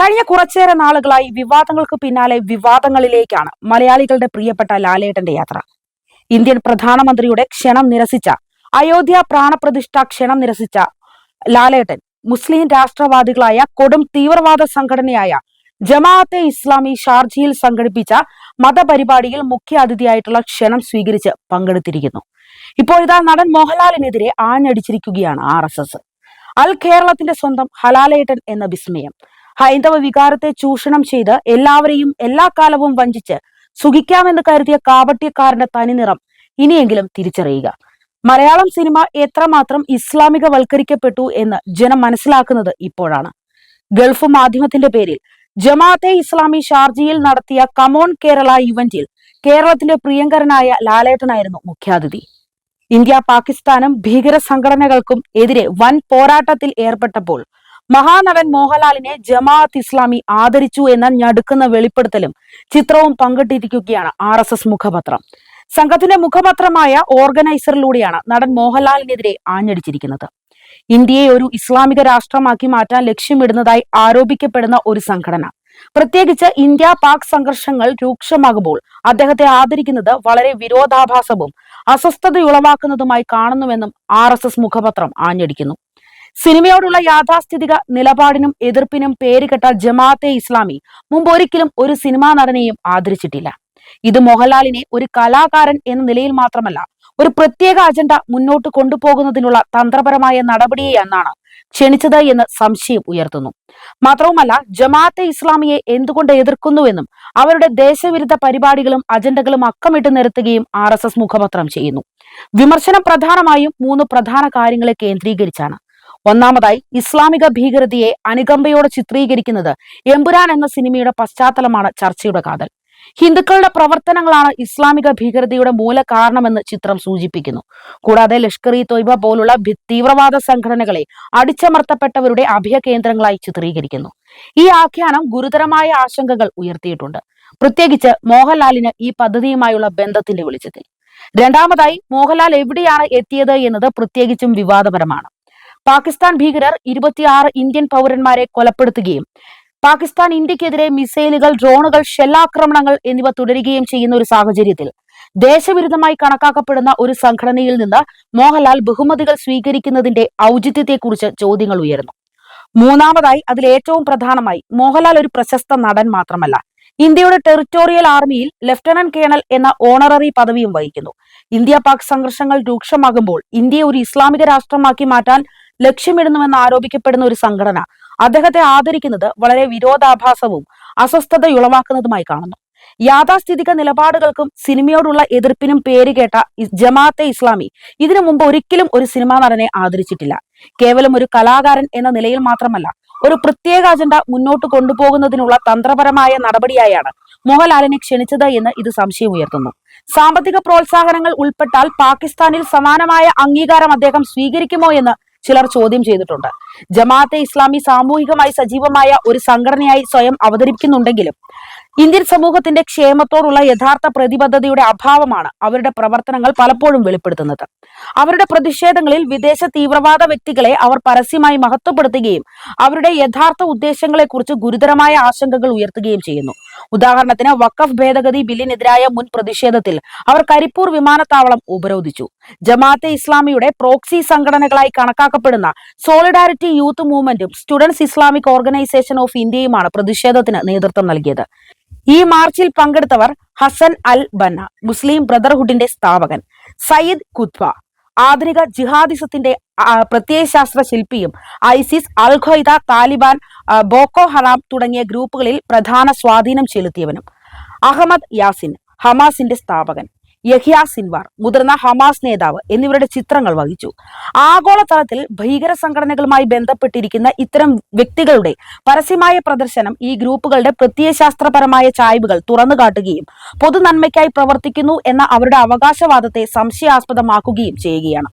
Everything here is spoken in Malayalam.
കഴിഞ്ഞ കുറച്ചേറെ നാളുകളായി വിവാദങ്ങൾക്ക് പിന്നാലെ വിവാദങ്ങളിലേക്കാണ് മലയാളികളുടെ പ്രിയപ്പെട്ട ലാലേട്ടന്റെ യാത്ര. ഇന്ത്യൻ പ്രധാനമന്ത്രിയുടെ ക്ഷണം നിരസിച്ച അയോധ്യ പ്രാണപ്രതിഷ്ഠ ക്ഷണം നിരസിച്ച ലാലേട്ടൻ മുസ്ലിം രാഷ്ട്രവാദികളായ കൊടും തീവ്രവാദ സംഘടനയായ ജമാഅത്തെ ഇസ്ലാമി ഷാർജയിൽ സംഘടിപ്പിച്ച മതപരിപാടിയിൽ മുഖ്യ അതിഥിയായിട്ടുള്ള ക്ഷണം സ്വീകരിച്ച് പങ്കെടുത്തിരിക്കുന്നു. ഇപ്പോഴിതാ നടൻ മോഹൻലാലിനെതിരെ ആഞ്ഞടിച്ചിരിക്കുകയാണ് ആർ എസ് എസ്. അൽ കേരളത്തിന്റെ സ്വന്തം ഹലാലേട്ടൻ എന്ന വിസ്മയം. ഹൈന്ദവ വികാരത്തെ ചൂഷണം ചെയ്ത് എല്ലാവരെയും എല്ലാ കാലവും വഞ്ചിച്ച് സുഖിക്കാമെന്ന് കരുതിയ കാപട്യക്കാരന്റെ തനിനിറം ഇനിയെങ്കിലും തിരിച്ചറിയുക. മലയാളം സിനിമ എത്രമാത്രം ഇസ്ലാമികവൽക്കരിക്കപ്പെട്ടു എന്ന് ജനം മനസ്സിലാക്കുന്നത് ഇപ്പോഴാണ്. ഗൾഫ് മാധ്യമത്തിന്റെ പേരിൽ ജമാഅത്തെ ഇസ്ലാമി ഷാർജയിൽ നടത്തിയ കമോൺ കേരള ഇവന്റിൽ കേരളത്തിലെ പ്രിയങ്കരനായ ലാലേട്ടനായിരുന്നു മുഖ്യാതിഥി. ഇന്ത്യ പാകിസ്ഥാനും ഭീകര സംഘടനകൾക്കും എതിരെ വൻ പോരാട്ടത്തിൽ ഏർപ്പെട്ടപ്പോൾ മഹാനടൻ മോഹൻലാലിനെ ജമാഅത്ത് ഇസ്ലാമി ആദരിച്ചു എന്ന ഞടുക്കുന്ന വെളിപ്പെടുത്തലും ചിത്രവും പങ്കിട്ടിരിക്കുകയാണ് ആർ എസ് എസ് മുഖപത്രം. സംഘത്തിന്റെ മുഖപത്രമായ ഓർഗനൈസറിലൂടെയാണ് നടൻ മോഹൻലാലിനെതിരെ ആഞ്ഞടിച്ചിരിക്കുന്നത്. ഇന്ത്യയെ ഒരു ഇസ്ലാമിക രാഷ്ട്രമാക്കി മാറ്റാൻ ലക്ഷ്യമിടുന്നതായി ആരോപിക്കപ്പെടുന്ന ഒരു സംഘടന. പ്രത്യേകിച്ച് ഇന്ത്യ പാക് സംഘർഷങ്ങൾ രൂക്ഷമാകുമ്പോൾ അദ്ദേഹത്തെ ആദരിക്കുന്നത് വളരെ വിരോധാഭാസവും അസ്വസ്ഥതയുളവാക്കുന്നതുമായി കാണുന്നുവെന്നും ആർ മുഖപത്രം ആഞ്ഞടിക്കുന്നു. സിനിമയോടുള്ള യാഥാസ്ഥിതിക നിലപാടിനും എതിർപ്പിനും പേരുകെട്ട ജമാഅത്തെ ഇസ്ലാമി മുമ്പ് ഒരിക്കലും ഒരു സിനിമാ നടനെയും ആദരിച്ചിട്ടില്ല. ഇത് മോഹൻലാലിനെ ഒരു കലാകാരൻ എന്ന നിലയിൽ മാത്രമല്ല ഒരു പ്രത്യേക അജണ്ട മുന്നോട്ട് കൊണ്ടുപോകുന്നതിനുള്ള തന്ത്രപരമായ നടപടിയെ എന്നാണ് ക്ഷണിച്ചത് എന്ന് സംശയം ഉയർത്തുന്നു. മാത്രവുമല്ല ജമാഅത്തെ ഇസ്ലാമിയെ എന്തുകൊണ്ട് എതിർക്കുന്നുവെന്നും അവരുടെ ദേശവിരുദ്ധ പരിപാടികളും അജണ്ടകളും അക്കമിട്ട് നിരത്തുകയും ആർ എസ് എസ് മുഖപത്രം ചെയ്യുന്നു. വിമർശനം പ്രധാനമായും മൂന്ന് പ്രധാന കാര്യങ്ങളെ കേന്ദ്രീകരിച്ചാണ്. ഒന്നാമതായി ഇസ്ലാമിക ഭീകരതയെ അനുകമ്പയോടെ ചിത്രീകരിക്കുന്നത് എമ്പുരാൻ എന്ന സിനിമയുടെ പശ്ചാത്തലമാണ് ചർച്ചയുടെ കാതൽ. ഹിന്ദുക്കളുടെ പ്രവർത്തനങ്ങളാണ് ഇസ്ലാമിക ഭീകരതയുടെ മൂല കാരണമെന്ന് ചിത്രം സൂചിപ്പിക്കുന്നു. കൂടാതെ ലഷ്കർ ഇ തൊയ്ബ പോലുള്ള തീവ്രവാദ സംഘടനകളെ അടിച്ചമർത്തപ്പെട്ടവരുടെ അഭയ കേന്ദ്രങ്ങളായി ചിത്രീകരിക്കുന്നു. ഈ ആഖ്യാനം ഗുരുതരമായ ആശങ്കകൾ ഉയർത്തിയിട്ടുണ്ട്. പ്രത്യേകിച്ച് മോഹൻലാലിന് ഈ പദ്ധതിയുമായുള്ള ബന്ധത്തിന്റെ വെളിച്ചത്തിൽ. രണ്ടാമതായി മോഹൻലാൽ എവിടെയാണ് എത്തിയത് എന്നത് പ്രത്യേകിച്ചും വിവാദപരമാണ്. പാകിസ്ഥാൻ ഭീകരർ ഇരുപത്തിയാറ് ഇന്ത്യൻ പൗരന്മാരെ കൊലപ്പെടുത്തുകയും പാകിസ്ഥാൻ ഇന്ത്യക്കെതിരെ മിസൈലുകൾ ഡ്രോണുകൾ ഷെല്ലാക്രമണങ്ങൾ എന്നിവ തുടരുകയും ചെയ്യുന്ന ഒരു സാഹചര്യത്തിൽ ദേശവിരുദ്ധമായി കണക്കാക്കപ്പെടുന്ന ഒരു സംഘടനയിൽ നിന്ന് മോഹൻലാൽ ബഹുമതികൾ സ്വീകരിക്കുന്നതിന്റെ ഔചിത്യത്തെക്കുറിച്ച് ചോദ്യങ്ങൾ ഉയർന്നു മൂന്നാമതായി അതിൽ ഏറ്റവും പ്രധാനമായി മോഹൻലാൽ ഒരു പ്രശസ്ത നടൻ മാത്രമല്ല. ഇന്ത്യയുടെ ടെറിറ്റോറിയൽ ആർമിയിൽ ലഫ്റ്റനന്റ് കേണൽ എന്ന ഓണററി പദവിയും വഹിക്കുന്നു. ഇന്ത്യ പാക് സംഘർഷങ്ങൾ രൂക്ഷമാകുമ്പോൾ ഇന്ത്യയെ ഒരു ഇസ്ലാമിക രാഷ്ട്രമാക്കി മാറ്റാൻ ലക്ഷ്യമിടുന്നുവെന്ന് ആരോപിക്കപ്പെടുന്ന ഒരു സംഘടന അദ്ദേഹത്തെ ആദരിക്കുന്നത് വളരെ വിരോധാഭാസവും അസ്വസ്ഥതയുളവാക്കുന്നതുമായി കാണുന്നു. യാഥാസ്ഥിതിക നിലപാടുകൾക്കും സിനിമയോടുള്ള എതിർപ്പിനും പേരുകേട്ട കേട്ട ജമാഅത്തെ ഇസ്ലാമി ഇതിനു മുമ്പ് ഒരിക്കലും ഒരു സിനിമാ നടനെ ആദരിച്ചിട്ടില്ല. കേവലം ഒരു കലാകാരൻ എന്ന നിലയിൽ മാത്രമല്ല ഒരു പ്രത്യേക അജണ്ട മുന്നോട്ട് കൊണ്ടുപോകുന്നതിനുള്ള തന്ത്രപരമായ നടപടിയായാണ് മോഹൻലാലിനെ ക്ഷണിച്ചത് എന്ന് ഇത് സംശയം ഉയർത്തുന്നു. സാമ്പത്തിക പ്രോത്സാഹനങ്ങൾ ഉൾപ്പെട്ടാൽ പാകിസ്ഥാനിൽ സമാനമായ അംഗീകാരം അദ്ദേഹം സ്വീകരിക്കുമോ എന്ന് ചിലർ ചോദ്യം ചെയ്തിട്ടുണ്ട്. ജമാഅത്തെ ഇസ്ലാമി സാമൂഹികമായി സജീവമായ ഒരു സംഘടനയായി സ്വയം അവതരിപ്പിക്കുന്നുണ്ടെങ്കിലും ഇന്ത്യൻ സമൂഹത്തിന്റെ ക്ഷേമത്തോടുള്ള യഥാർത്ഥ പ്രതിബദ്ധതയുടെ അഭാവമാണ് അവരുടെ പ്രവർത്തനങ്ങൾ പലപ്പോഴും വെളിപ്പെടുത്തുന്നത്. അവരുടെ പ്രതിഷേധങ്ങളിൽ വിദേശ തീവ്രവാദ വ്യക്തികളെ അവർ പരസ്യമായി മഹത്വപ്പെടുത്തുകയും അവരുടെ യഥാർത്ഥ ഉദ്ദേശങ്ങളെക്കുറിച്ച് ഗുരുതരമായ ആശങ്കകൾ ഉയർത്തുകയും ചെയ്യുന്നു. ഉദാഹരണത്തിന് വഖഫ് ഭേദഗതി ബില്ലിനെതിരായ മുൻ പ്രതിഷേധത്തിൽ അവർ കരിപ്പൂർ വിമാനത്താവളം ഉപരോധിച്ചു. ജമാഅത്തെ ഇസ്ലാമിയുടെ പ്രോക്സി സംഘടനകളായി കണക്കാക്കപ്പെടുന്ന സോളിഡാരിറ്റി യൂത്ത് മൂവ്മെന്റും സ്റ്റുഡൻസ് ഇസ്ലാമിക് ഓർഗനൈസേഷൻ ഓഫ് ഇന്ത്യയുമാണ് പ്രതിഷേധത്തിന് നേതൃത്വം നൽകിയത്. ഈ മാർച്ചിൽ പങ്കെടുത്തവർ ഹസൻ അൽ ബന്ന മുസ്ലിം ബ്രദർഹുഡിന്റെ സ്ഥാപകൻ സയ്യിദ് കുത്ബ ആധുനിക ജിഹാദിസത്തിന്റെ പ്രത്യയശാസ്ത്ര ശില്പിയും ISIS Al Qaeda Taliban Boko Haram തുടങ്ങിയ ഗ്രൂപ്പുകളിൽ പ്രധാന സ്വാധീനം ചെലുത്തിയവനും. അഹമ്മദ് യാസിൻ ഹമാസിന്റെ സ്ഥാപകൻ. യഹിയ സിൻവാർ മുതിർന്ന ഹമാസ് നേതാവ് എന്നിവരുടെ ചിത്രങ്ങൾ വഹിച്ചു. ആഗോളതലത്തിൽ ഭീകര സംഘടനകളുമായി ബന്ധപ്പെട്ടിരിക്കുന്ന ഇത്തരം വ്യക്തികളുടെ പരസ്യമായ പ്രദർശനം ഈ ഗ്രൂപ്പുകളുടെ പ്രത്യയശാസ്ത്രപരമായ ചായ്വുകൾ തുറന്നു കാട്ടുകയും പൊതുനന്മയ്ക്കായി പ്രവർത്തിക്കുന്നു എന്ന അവരുടെ അവകാശവാദത്തെ സംശയാസ്പദമാക്കുകയും ചെയ്യുകയാണ്.